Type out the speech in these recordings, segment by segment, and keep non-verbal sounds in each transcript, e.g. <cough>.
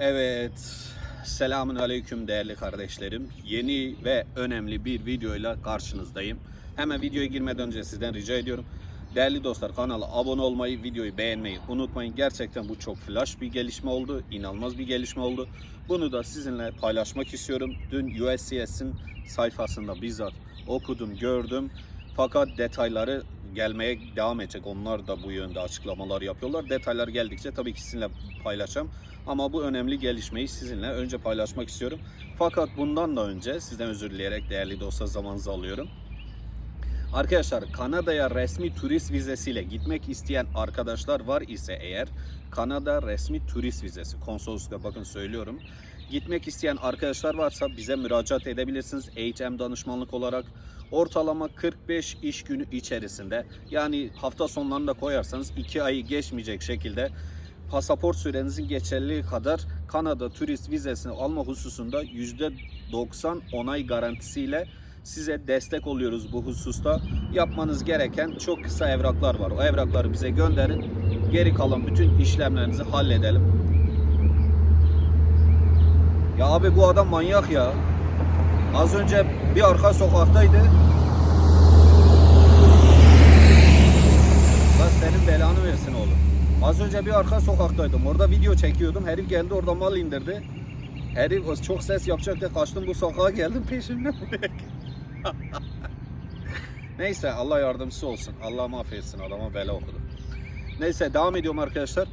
Evet, selamun aleyküm değerli kardeşlerim. Yeni ve önemli bir videoyla karşınızdayım. Hemen videoya girmeden önce sizden rica ediyorum. Değerli dostlar kanala abone olmayı, videoyu beğenmeyi unutmayın. Gerçekten bu çok flash bir gelişme oldu. inanılmaz bir gelişme oldu. Bunu da sizinle paylaşmak istiyorum. Dün USCS'in sayfasında bizzat okudum, gördüm. Fakat detayları gelmeye devam edecek. Onlar da bu yönde açıklamalar yapıyorlar. Detaylar geldikçe tabii ki sizinle paylaşacağım. Ama bu önemli gelişmeyi sizinle önce paylaşmak istiyorum. Fakat bundan da önce sizden özür dileyerek değerli dostlar zamanınızı alıyorum. Arkadaşlar Kanada'ya resmi turist vizesiyle gitmek isteyen arkadaşlar var ise eğer Kanada resmi turist vizesi konsoloslukta bakın söylüyorum. Gitmek isteyen arkadaşlar varsa bize müracaat edebilirsiniz HM danışmanlık olarak. Ortalama 45 iş günü içerisinde yani hafta sonlarını da koyarsanız 2 ayı geçmeyecek şekilde pasaport sürenizin geçerliliği kadar Kanada turist vizesini alma hususunda %90 onay garantisiyle size destek oluyoruz bu hususta. Yapmanız gereken çok kısa evraklar var. O evrakları bize gönderin. Geri kalan bütün işlemlerinizi halledelim. Ya abi bu adam manyak ya. Az önce bir arka sokaktaydı. Lan senin belanı versin oğlum. Az önce bir arka sokaktaydım. Orada video çekiyordum. Herif geldi orada mal indirdi. Herif çok ses yapacaktı. Kaçtım bu sokağa geldim <laughs> peşimden buraya. <laughs> Neyse Allah yardımcısı olsun. Allah mahvetsin adama bela okudu. Neyse devam ediyorum arkadaşlar.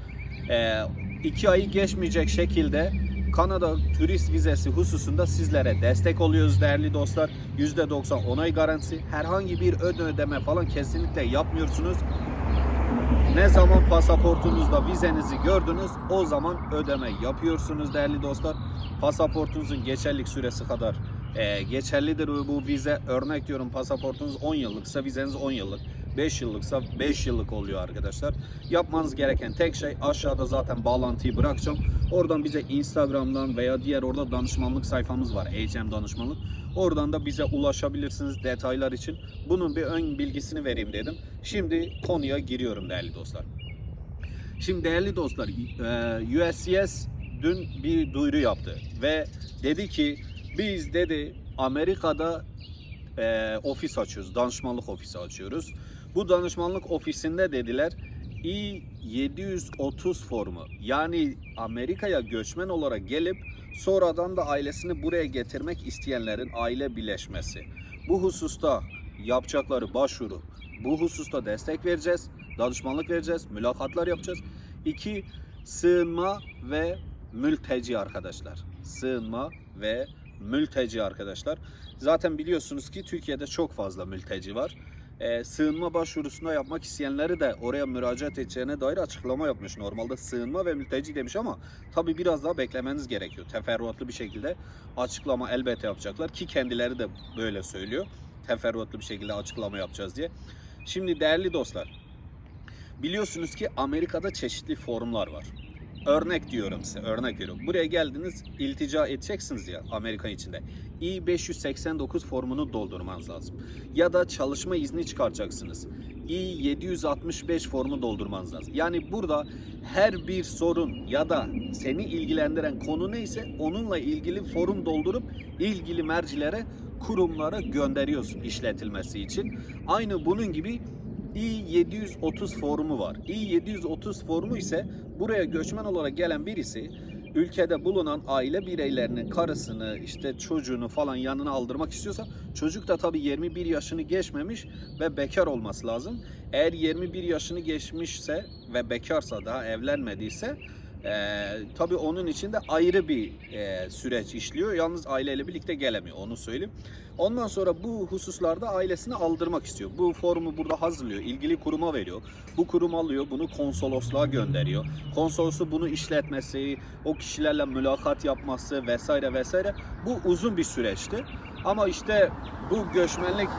Ee, iki ayı geçmeyecek şekilde Kanada turist vizesi hususunda sizlere destek oluyoruz değerli dostlar. %90 onay garantisi. Herhangi bir ön ödeme falan kesinlikle yapmıyorsunuz. Ne zaman pasaportunuzda vizenizi gördünüz o zaman ödeme yapıyorsunuz değerli dostlar. Pasaportunuzun geçerlik süresi kadar e, geçerlidir bu vize. Örnek diyorum pasaportunuz 10 yıllıksa vizeniz 10 yıllık. 5 yıllıksa 5 yıllık oluyor arkadaşlar. Yapmanız gereken tek şey aşağıda zaten bağlantıyı bırakacağım. Oradan bize Instagram'dan veya diğer orada danışmanlık sayfamız var. HM danışmanlık. Oradan da bize ulaşabilirsiniz detaylar için. Bunun bir ön bilgisini vereyim dedim. Şimdi konuya giriyorum değerli dostlar. Şimdi değerli dostlar, e, USCS dün bir duyuru yaptı ve dedi ki biz dedi Amerika'da e, ofis açıyoruz, danışmanlık ofisi açıyoruz. Bu danışmanlık ofisinde dediler I-730 formu yani Amerika'ya göçmen olarak gelip sonradan da ailesini buraya getirmek isteyenlerin aile birleşmesi. Bu hususta yapacakları başvuru, bu hususta destek vereceğiz, danışmanlık vereceğiz, mülakatlar yapacağız. İki, sığınma ve mülteci arkadaşlar. Sığınma ve mülteci arkadaşlar. Zaten biliyorsunuz ki Türkiye'de çok fazla mülteci var. Ee, sığınma başvurusunda yapmak isteyenleri de oraya müracaat edeceğine dair açıklama yapmış. Normalde sığınma ve mülteci demiş ama tabi biraz daha beklemeniz gerekiyor. Teferruatlı bir şekilde açıklama elbette yapacaklar ki kendileri de böyle söylüyor. Teferruatlı bir şekilde açıklama yapacağız diye. Şimdi değerli dostlar, biliyorsunuz ki Amerika'da çeşitli formlar var. Örnek diyorum size, örnek veriyorum. Buraya geldiniz, iltica edeceksiniz ya Amerika içinde. I-589 formunu doldurmanız lazım. Ya da çalışma izni çıkaracaksınız. I-765 formu doldurmanız lazım. Yani burada her bir sorun ya da seni ilgilendiren konu neyse onunla ilgili forum doldurup ilgili mercilere, kurumlara gönderiyorsun işletilmesi için. Aynı bunun gibi I-730 formu var. I-730 formu ise buraya göçmen olarak gelen birisi ülkede bulunan aile bireylerinin karısını işte çocuğunu falan yanına aldırmak istiyorsa çocuk da tabii 21 yaşını geçmemiş ve bekar olması lazım. Eğer 21 yaşını geçmişse ve bekarsa daha evlenmediyse ee, tabii onun için de ayrı bir e, süreç işliyor. Yalnız aileyle birlikte gelemiyor onu söyleyeyim. Ondan sonra bu hususlarda ailesini aldırmak istiyor. Bu formu burada hazırlıyor. ilgili kuruma veriyor. Bu kurum alıyor bunu konsolosluğa gönderiyor. Konsolosu bunu işletmesi, o kişilerle mülakat yapması vesaire vesaire. Bu uzun bir süreçti. Ama işte bu göçmenlik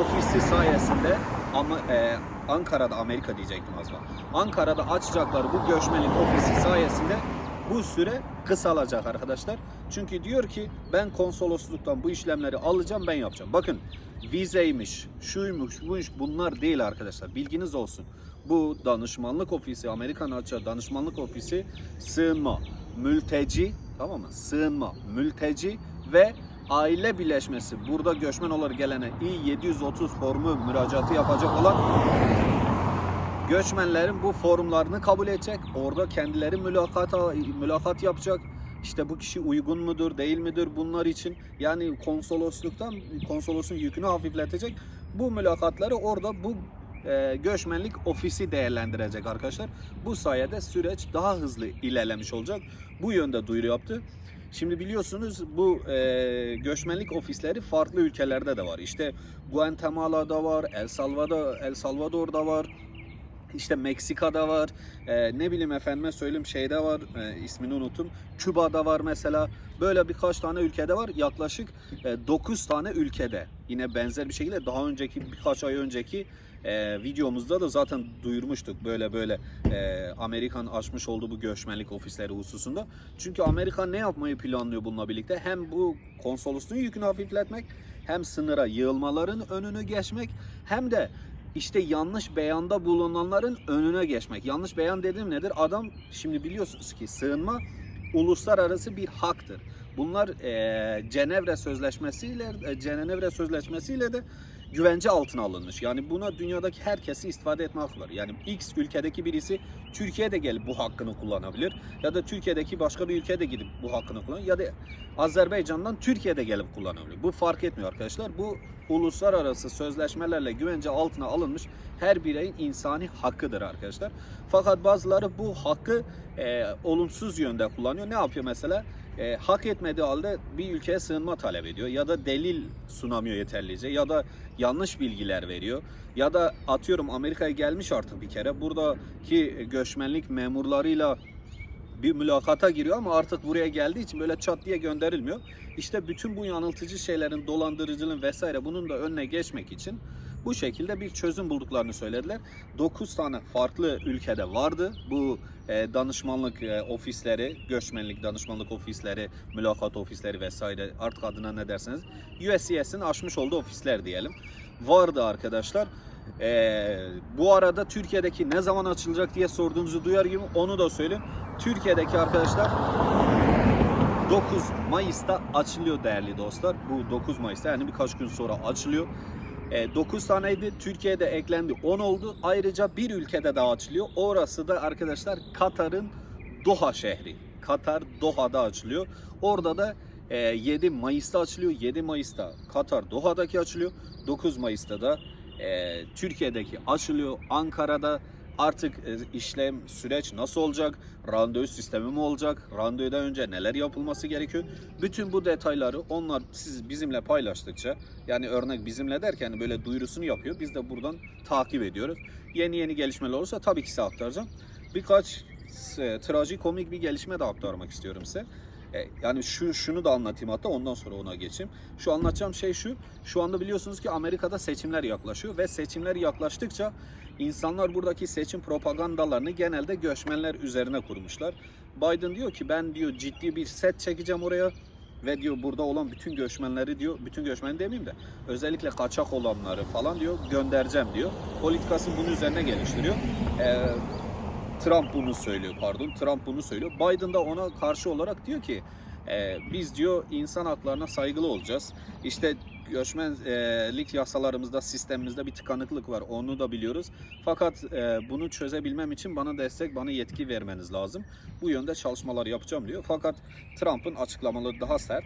ofisi sayesinde ama e, Ankara'da Amerika diyecektim az daha. Ankara'da açacakları bu göçmenlik ofisi sayesinde bu süre kısalacak arkadaşlar. Çünkü diyor ki ben konsolosluktan bu işlemleri alacağım ben yapacağım. Bakın vizeymiş, şuymuş, buymuş bunlar değil arkadaşlar. Bilginiz olsun. Bu danışmanlık ofisi, Amerikan açacağı danışmanlık ofisi sığınma, mülteci, tamam mı? Sığınma, mülteci ve aile birleşmesi. Burada göçmen olarak gelene İ-730 formu müracaatı yapacak olan göçmenlerin bu formlarını kabul edecek. Orada kendileri mülakata, mülakat yapacak. İşte bu kişi uygun mudur, değil midir bunlar için yani konsolosluktan konsolosun yükünü hafifletecek. Bu mülakatları orada bu e, göçmenlik ofisi değerlendirecek arkadaşlar. Bu sayede süreç daha hızlı ilerlemiş olacak. Bu yönde duyuru yaptı. Şimdi biliyorsunuz bu e, göçmenlik ofisleri farklı ülkelerde de var. İşte Guatemala'da var, El Salvador, El Salvador'da var. İşte Meksika'da var, e, ne bileyim efendime söyleyeyim şeyde var, e, ismini unuttum. Küba'da var mesela. Böyle birkaç tane ülkede var. Yaklaşık e, 9 tane ülkede. Yine benzer bir şekilde daha önceki birkaç ay önceki e, videomuzda da zaten duyurmuştuk böyle böyle e, Amerikan açmış olduğu bu göçmenlik ofisleri hususunda. Çünkü Amerika ne yapmayı planlıyor bununla birlikte? Hem bu konsolosluğun yükünü hafifletmek, hem sınıra yığılmaların önünü geçmek, hem de işte yanlış beyanda bulunanların önüne geçmek. Yanlış beyan dediğim nedir? Adam şimdi biliyorsunuz ki sığınma uluslararası bir haktır. Bunlar eee Cenevre Sözleşmesi'yle e, Cenevre Sözleşmesi'yle de güvence altına alınmış. Yani buna dünyadaki herkesi istifade etme hakkı var. Yani X ülkedeki birisi Türkiye'de gelip bu hakkını kullanabilir. Ya da Türkiye'deki başka bir ülkede gidip bu hakkını kullanabilir. Ya da Azerbaycan'dan Türkiye'de gelip kullanabilir. Bu fark etmiyor arkadaşlar. Bu uluslararası sözleşmelerle güvence altına alınmış her bireyin insani hakkıdır arkadaşlar. Fakat bazıları bu hakkı e, olumsuz yönde kullanıyor. Ne yapıyor mesela? E, hak etmediği halde bir ülkeye sığınma talep ediyor. Ya da delil sunamıyor yeterlice ya da yanlış bilgiler veriyor. Ya da atıyorum Amerika'ya gelmiş artık bir kere. Buradaki göçmenlik memurlarıyla bir mülakata giriyor ama artık buraya geldiği için böyle çat diye gönderilmiyor. İşte bütün bu yanıltıcı şeylerin, dolandırıcılığın vesaire bunun da önüne geçmek için bu şekilde bir çözüm bulduklarını söylediler. 9 tane farklı ülkede vardı bu e, danışmanlık e, ofisleri, göçmenlik danışmanlık ofisleri, mülakat ofisleri vesaire artık adına ne derseniz USCIS'in açmış olduğu ofisler diyelim. Vardı arkadaşlar. E, bu arada Türkiye'deki ne zaman açılacak diye sorduğunuzu duyar gibi onu da söyleyeyim. Türkiye'deki arkadaşlar 9 Mayıs'ta açılıyor değerli dostlar. Bu 9 Mayıs'ta yani birkaç gün sonra açılıyor. 9 taneydi. Türkiye'de eklendi 10 oldu. Ayrıca bir ülkede daha açılıyor. Orası da arkadaşlar Katar'ın Doha şehri. Katar Doha'da açılıyor. Orada da e, 7 Mayıs'ta açılıyor. 7 Mayıs'ta Katar Doha'daki açılıyor. 9 Mayıs'ta da e, Türkiye'deki açılıyor. Ankara'da artık e, işlem süreç nasıl olacak? Randevu sistemi mi olacak? Randevudan önce neler yapılması gerekiyor? Bütün bu detayları onlar siz bizimle paylaştıkça yani örnek bizimle derken böyle duyurusunu yapıyor. Biz de buradan takip ediyoruz. Yeni yeni gelişmeler olursa tabii ki size aktaracağım. Birkaç e, trajikomik bir gelişme de aktarmak istiyorum size. E, Yani şu şunu da anlatayım hatta ondan sonra ona geçeyim. Şu anlatacağım şey şu. Şu anda biliyorsunuz ki Amerika'da seçimler yaklaşıyor ve seçimler yaklaştıkça insanlar buradaki seçim propagandalarını genelde göçmenler üzerine kurmuşlar. Biden diyor ki ben diyor ciddi bir set çekeceğim oraya ve diyor burada olan bütün göçmenleri diyor bütün göçmen demeyeyim de özellikle kaçak olanları falan diyor göndereceğim diyor. Politikasını bunun üzerine geliştiriyor. Ee, Trump bunu söylüyor pardon. Trump bunu söylüyor. Biden da ona karşı olarak diyor ki e, biz diyor insan haklarına saygılı olacağız. İşte göçmenlik yasalarımızda, sistemimizde bir tıkanıklık var. Onu da biliyoruz. Fakat e, bunu çözebilmem için bana destek, bana yetki vermeniz lazım. Bu yönde çalışmalar yapacağım diyor. Fakat Trump'ın açıklamaları daha sert.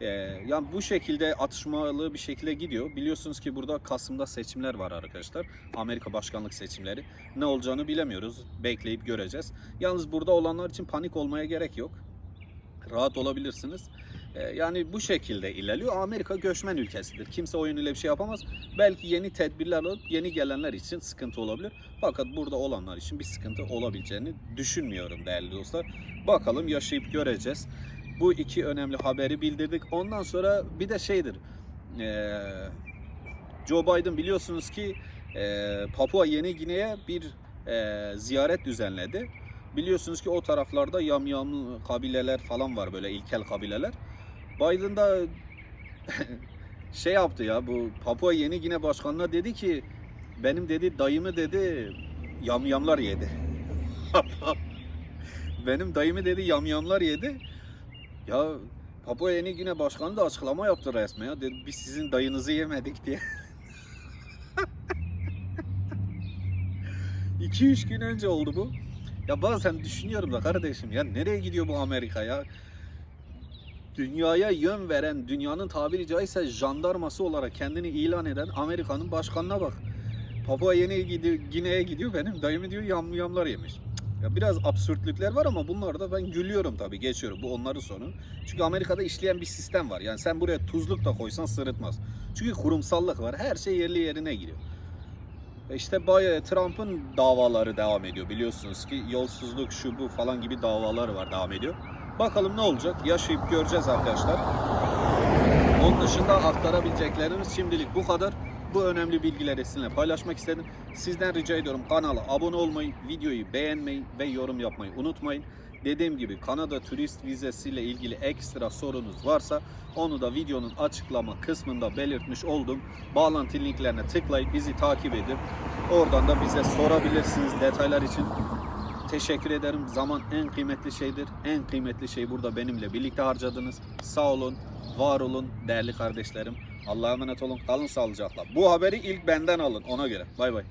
E, yani bu şekilde atışmalı bir şekilde gidiyor. Biliyorsunuz ki burada Kasım'da seçimler var arkadaşlar. Amerika başkanlık seçimleri. Ne olacağını bilemiyoruz. Bekleyip göreceğiz. Yalnız burada olanlar için panik olmaya gerek yok. Rahat olabilirsiniz. Ee, Yani bu şekilde ilerliyor. Amerika göçmen ülkesidir. Kimse o yönüyle bir şey yapamaz. Belki yeni tedbirler alıp yeni gelenler için sıkıntı olabilir. Fakat burada olanlar için bir sıkıntı olabileceğini düşünmüyorum değerli dostlar. Bakalım yaşayıp göreceğiz. Bu iki önemli haberi bildirdik. Ondan sonra bir de şeydir. Joe Biden biliyorsunuz ki Papua Yeni Gine'ye bir ziyaret düzenledi. Biliyorsunuz ki o taraflarda yamyamlı kabileler falan var böyle ilkel kabileler. Biden da <laughs> şey yaptı ya bu Papua Yeni Gine Başkanı'na dedi ki benim dedi dayımı dedi yamyamlar yedi. <laughs> benim dayımı dedi yamyamlar yedi. Ya Papua Yeni Gine Başkanı da açıklama yaptı resmen ya. Dedi biz sizin dayınızı yemedik diye. <laughs> 2-3 gün önce oldu bu. Ya bazen düşünüyorum da kardeşim ya nereye gidiyor bu Amerika ya? Dünyaya yön veren, dünyanın tabiri caizse jandarması olarak kendini ilan eden Amerika'nın başkanına bak. Papua Yeni Gine'ye gidiyor benim dayımı diyor yamyamlar yemiş. Ya biraz absürtlükler var ama bunlar da ben gülüyorum tabii geçiyorum. Bu onların sonu. Çünkü Amerika'da işleyen bir sistem var. Yani sen buraya tuzluk da koysan sırıtmaz. Çünkü kurumsallık var. Her şey yerli yerine giriyor. E İşte Bay Trump'ın davaları devam ediyor biliyorsunuz ki yolsuzluk şu bu falan gibi davaları var devam ediyor. Bakalım ne olacak yaşayıp göreceğiz arkadaşlar. Onun dışında aktarabileceklerimiz şimdilik bu kadar. Bu önemli bilgileri sizinle paylaşmak istedim. Sizden rica ediyorum kanala abone olmayı, videoyu beğenmeyi ve yorum yapmayı unutmayın. Dediğim gibi Kanada turist vizesiyle ilgili ekstra sorunuz varsa onu da videonun açıklama kısmında belirtmiş oldum. Bağlantı linklerine tıklayıp bizi takip edip oradan da bize sorabilirsiniz detaylar için. Teşekkür ederim. Zaman en kıymetli şeydir. En kıymetli şey burada benimle birlikte harcadınız. Sağ olun, var olun değerli kardeşlerim. Allah'a emanet olun. Kalın sağlıcakla. Bu haberi ilk benden alın ona göre. Bay bay.